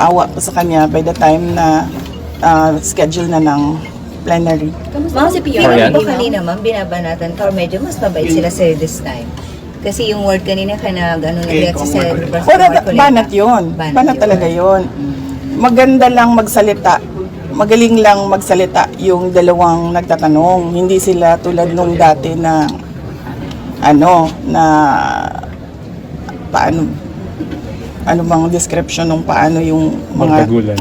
maawa pa sa kanya by the time na ah, schedule na ng plenary. Mga si Pero Fiona, yan. ba kanina ma'am, binabanatan ka or medyo mas mabait sila sa'yo this time? Kasi yung word kanina ka nag, ano, nag-react Senator Pastor Wala, Marcoleta. banat yun. Banat, talaga yun. Maganda lang magsalita. Magaling lang magsalita yung dalawang nagtatanong. Hindi sila tulad nung dati na ano, na paano ano bang description ng paano yung mga Magtagulan.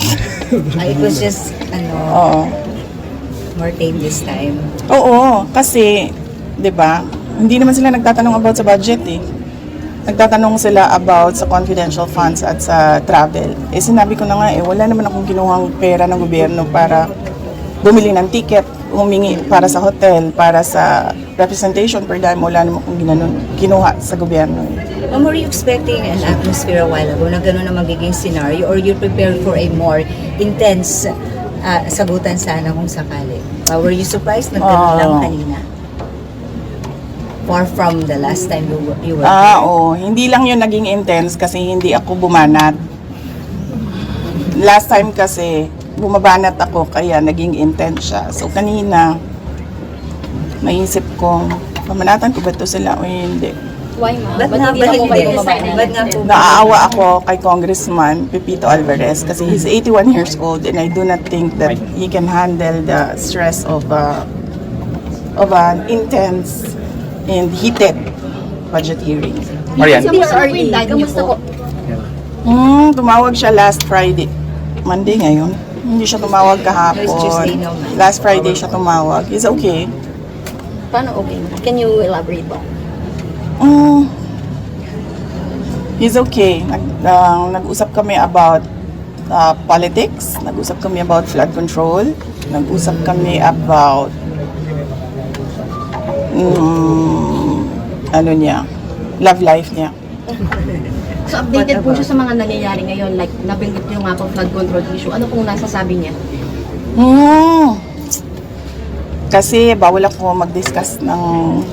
Ah, it was just, ano, Oo. more tame this time. Oo, kasi 'di ba? Hindi naman sila nagtatanong about sa budget eh. Nagtatanong sila about sa confidential funds at sa travel. Eh sinabi ko na nga eh, wala naman akong kinuhang pera ng gobyerno para bumili ng ticket, humingi para sa hotel, para sa representation per dime, wala naman akong ginanon, kinuha sa gobyerno. eh. Ma'am, were you expecting an atmosphere a while ago na gano'n na magiging scenario or you prepared for a more intense ah, sagutan sana kung sakali? Uh, were you surprised na gano'n lang kanina? Far from the last time you were, you were Ah, here. oo. Hindi lang yun naging intense kasi hindi ako bumanat. Last time kasi, bumabanat ako kaya naging intense siya. So kanina, naisip ko, pamanatan ko ba ito sila o hindi? Why, ma'am? Ba't Ba't nga hindi ba na po hindi? kayo bumabanat? Ba't nga po? Naaawa ako kay Congressman Pepito Alvarez kasi he's 81 years old and I do not think that he can handle the stress of a, of an intense and heated budget hearing. Marian, Kamusta po? Hmm, tumawag siya last Friday. Monday ngayon. Hindi siya tumawag kahapon. Last Friday siya tumawag. He's okay. Paano okay? Can you elaborate po? Hmm, he's okay. Nag, ah, nag-usap kami about ah, politics. Nag-usap kami about flood control. Nag-usap kami about mm, ano niya, love life niya. So updated po siya sa mga nangyayari ngayon, like nabanggit niyo nga po flood control issue. Ano pong nasasabi niya? Hmm. Kasi bawal ako mag-discuss ng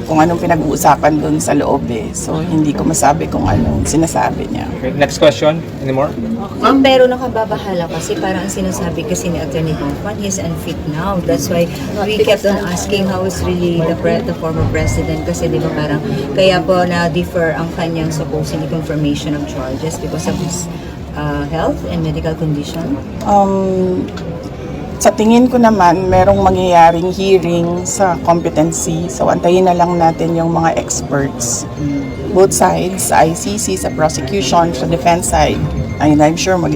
kung anong pinag-uusapan doon sa loob eh. So, hindi ko masabi kung anong sinasabi niya. okay, next question. Any more? Ma'am, pero nakababahala kasi parang ang sinasabi kasi ni Attorney Bonfan, he's unfit now. That's why we kept on asking how is really the, pre- the former president kasi di ba parang kaya po na-defer ang kanyang supposedly confirmation of charges because of his uh, health and medical condition. Um, sa tingin ko naman, merong mangyayaring hearing sa competency. So, antayin na lang natin yung mga experts. Both sides, sa ICC, sa prosecution, sa defense side. And I'm sure magla